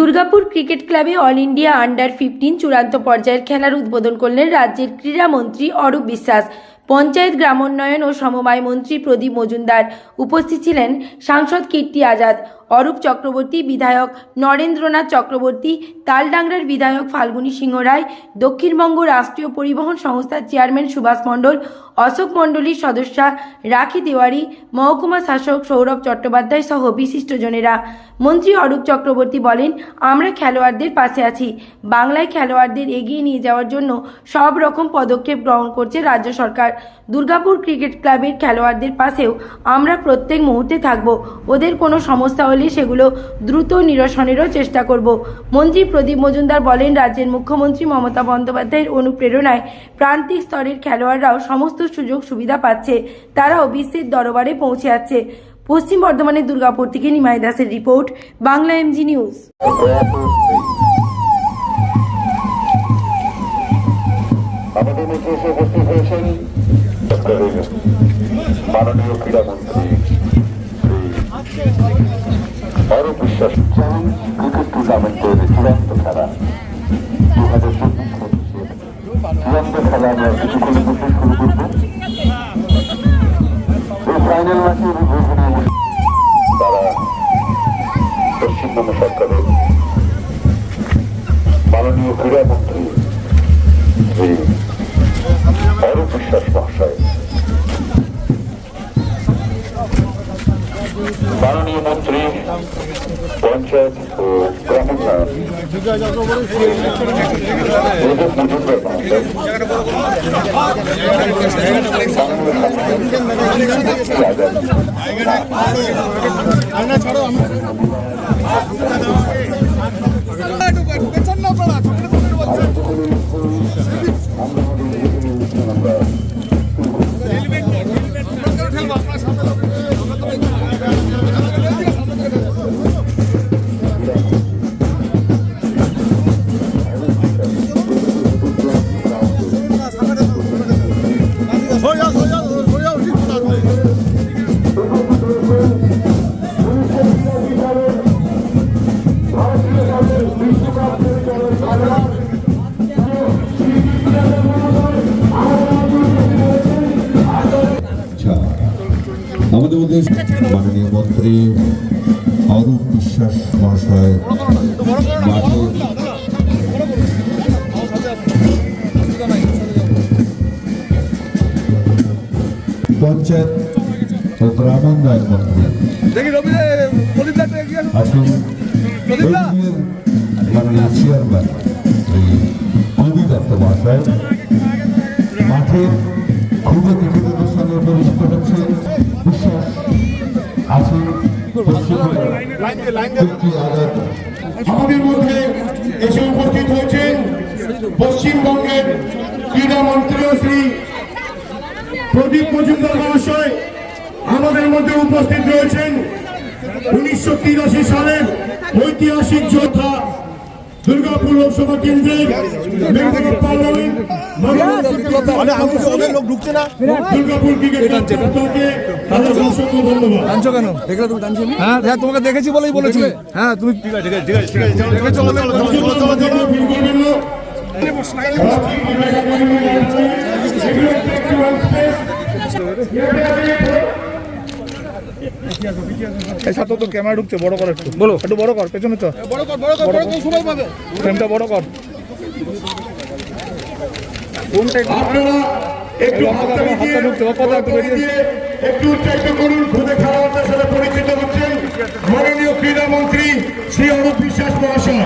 Durgapur cricket ক্লাবে all India under fifteen চূড়ান্ত পর্যায়ের খেলার উদ্বোধন করলেন রাজ্যের ক্রীড়ামন্ত্রী অরূপ বিশ্বাস। পঞ্চায়েত গ্রামোন্নয়ন ও সমবায় মন্ত্রী প্রদীপ মজুমদার। উপস্থিত ছিলেন সাংসদ কীর্তি আজাদ। অরূপ চক্রবর্তী, বিধায়ক নরেন্দ্রনাথ চক্রবর্তী, তালডাংরার বিধায়ক ফাল্গুনী সিংহ রায়, দক্ষিণবঙ্গ রাষ্ট্রীয় পরিবহন সংস্থার চেয়ারম্যান সুভাষ মণ্ডল, অশোক মণ্ডলীর সদস্যা রাখি তিওয়ারি, মহকুমা শাসক সৌরভ চট্টোপাধ্যায় সহ বিশিষ্টজনেরা। মন্ত্রী অরূপ চক্রবর্তী বলেন, আমরা খেলোয়াড়দের পাশে আছি। বাংলায় খেলোয়াড়দের এগিয়ে নিয়ে যাওয়ার জন্য সব রকম পদক্ষেপ গ্রহণ করছে রাজ্য সরকার। দুর্গাপুর ক্রিকেট ক্লাবের খেলোয়াড়দের পাশেও আমরা প্রত্যেক মুহূর্তে থাকব। ওদের কোনো সমস্যা হলে সেগুলো দ্রুত নিরসনেরও চেষ্টা করব। মন্ত্রী প্রদীপ মজুমদার বলেন, রাজ্যের মুখ্যমন্ত্রী মমতা বন্দ্যোপাধ্যায়ের অনুপ্রেরণায় প্রান্তিক স্তরের খেলোয়াড়রাও সমস্ত সুযোগ সুবিধা পাচ্ছে। তারাও বিশ্বের দরবারে পৌঁছে যাচ্ছে। পশ্চিম বর্ধমানের দুর্গাপুর থেকে নিমাই দাসের রিপোর্ট, বাংলা এমজি নিউজ। মাননীয় ক্রীড়ামন্ত্রী শ্রী অরূপ বিশ্বাস চান ক্রিকেট টুর্নামেন্টের চূড়ান্ত খেলা। দু হাজার চব্বিশ পঁচিশের চূড়ান্ত খেলা আমরা কিছুক্ষণের মধ্যে শুরু করব এই ফাইনাল ম্যাচের উদ্বোধনে তারা পশ্চিমবঙ্গ সরকারের মাননীয় ক্রীড়ামন্ত্রী শ্রী অরূপ বিশ্বাস মহাশয়। মাননীয় মন্ত্রী পঞ্চায়েত ও গ্রামোন্নয়ন প্রদীপ মজুমদার মাননীয় মন্ত্রী অরূপ বিশ্বাস মহাশয় মাঠে পঞ্চায়েত ও গ্রামোন্নয়ন মন্ত্রী। আসুন। মাননীয় চেয়ারম্যান শ্রী কবি দত্ত মহাশয় মাঠের আছেন আমাদের মধ্যে এসে উপস্থিত হয়েছেন পশ্চিমবঙ্গের ক্রীড়ামন্ত্রী শ্রী প্রদীপ মজুমদার মহাশয় আমাদের মধ্যে উপস্থিত রয়েছেন উনিশশো তিরাশি সালের ঐতিহাসিক যোদ্ধা দুর্গাপুর লোকসভা কেন্দ্রের লোক ঢুকছে না দুর্গাপুর ক্রিকেট হ্যাঁ হ্যাঁ তোমাকে দেখেছি বলেই বলেছি হ্যাঁ তুমি ঠিক আছে ঠিক আছে ঠিক আছে এই সাথে তো ক্যামেরা ঢুকছে বড় কর একটু। বলো। একটু বড় কর পেছনে তো বড় কর বড় কর বড় কর সময় পাবে। ফ্রেমটা বড় কর। আপনারা একটু হাততালি হাতটা দিয়ে ঢুকছে, বাপ্পা দা একটু বেরিয়ে দিয়ে একটু উৎসাহিত করুন। খুদে খেলোয়াড়দের সাথে পরিচিত হচ্ছেন মাননীয় ক্রীড়ামন্ত্রী শ্রী অরূপ বিশ্বাস মহাশয়।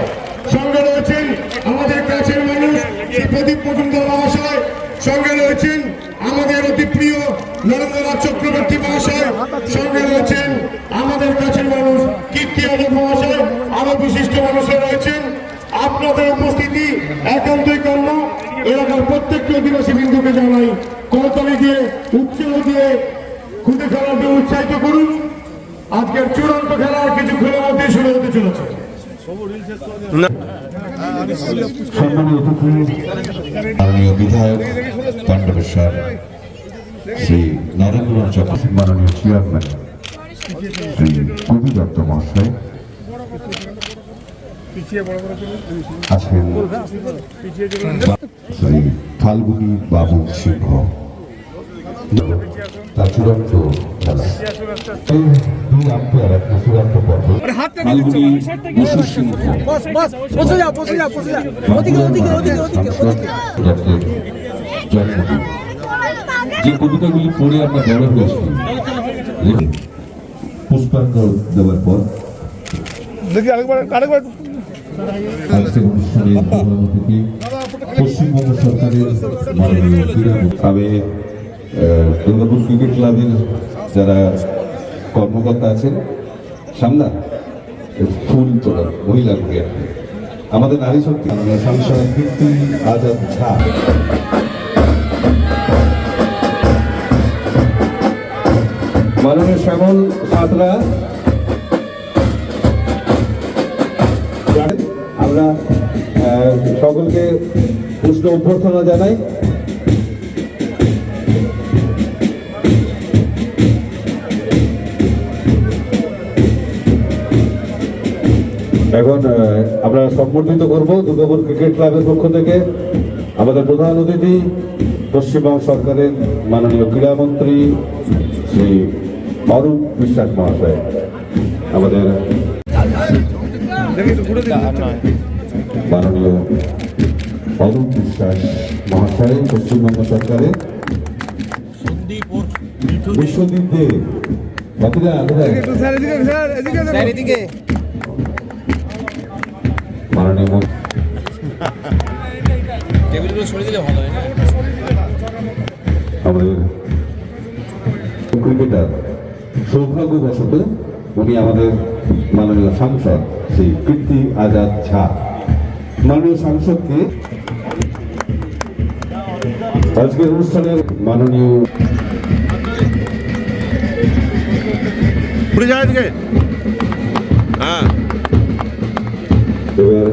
সঙ্গে রয়েছেন আমাদের কাছের মানুষ শ্রী প্রদীপ মজুমদার মহাশয়। সঙ্গে রয়েছেন আমাদের অতি প্রিয় নরেন্দ্রনাথ চক্রবর্তী মহাশয় সঙ্গে রয়েছেন আমাদের কাছের মানুষ কীর্তি মহাশয় আরও বিশিষ্ট মানুষরা রয়েছেন। আপনাদের উপস্থিতি একান্তই কাম্য। এলাকার প্রত্যেকটি অধিবাসী বিন্দুকে জানাই করতালি দিয়ে উৎসাহ দিয়ে খুদে খেলাকে উৎসাহিত করুন। আজকের চূড়ান্ত খেলা আর কিছুক্ষণের মধ্যে শুরু হতে চলেছে। বিধায়ক, পাণ্ডবেশ্বর, শ্রী নরেন্দ্রনাথ চক্রবর্তী, মাননীয় চেয়ারম্যান শ্রী কবি দত্ত মহাশয়। আছেন শ্রী ফাল্গুনী বাবু সিংহ। তার চূড়ান্ত খেলা। এই দুই আম্পায়ার একটা চূড়ান্ত পর্ব। ফাল্গুনী বসু জন্মদিন যে কবিতাগুলি পড়ে আমরা বড় হয়েছি। পুষ্পাঙ্গ দেওয়ার পর। দেখি আরেকবার আরেকবার। আজকের অনুষ্ঠানের প্রোগ্রাম পশ্চিমবঙ্গ সরকারের মাননীয় ক্রীড়া দুর্গাপুর ক্রিকেট ক্লাবের যারা কর্মকর্তা আছেন সামনা ফুল তোলা মহিলা আমাদের নারী শক্তি সাংসদ কীর্তি আজাদ ঝা। মাননীয় শ্যামল সাঁতরা। আমরা সকলকে উষ্ণ অভ্যর্থনা জানাই। এখন আমরা সম্বর্ধিত করব দুর্গাপুর ক্রিকেট ক্লাবের পক্ষ থেকে। আমাদের প্রধান অতিথি, পশ্চিমবঙ্গ সরকারের মাননীয় ক্রীড়ামন্ত্রী শ্রী অরূপ বিশ্বাস মহাশয় আমাদের মাননীয় অরূপ বিশ্বাস মহাশয় পশ্চিমবঙ্গ সরকারের বাকিরা মাননীয় টেবিলগুলো সরিয়ে দিলে ভালো হয় না? আমাদের ক্রিকেটার সৌভাগ্যবশত উনি আমাদের মাননীয় সাংসদ শ্রী কীর্তি আজাদ ঝা। মাননীয় সাংসদকে আজকের অনুষ্ঠানের মাননীয় হ্যাঁ। এবার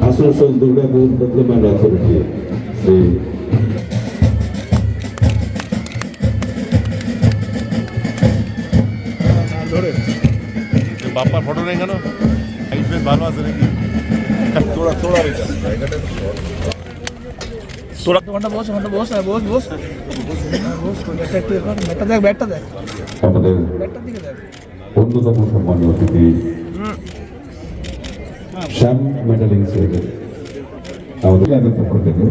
আসানসোল দুর্গাপুর ডেভেলপমেন্ট অথরিটি শ্রী বাপ্পার ফটো নেই কেন? বেশ ভালো আছে নাকি? তোরা তোরা তোরা ঘণ্টা বস ঘণ্টা বস না বস বস। বস ব্যাটটা দেখ ব্যাটটা দেখ। আমাদের অন্যতম সম্মানীয় অতিথি শ্যাম মেডালিং আমাদের পক্ষ থেকে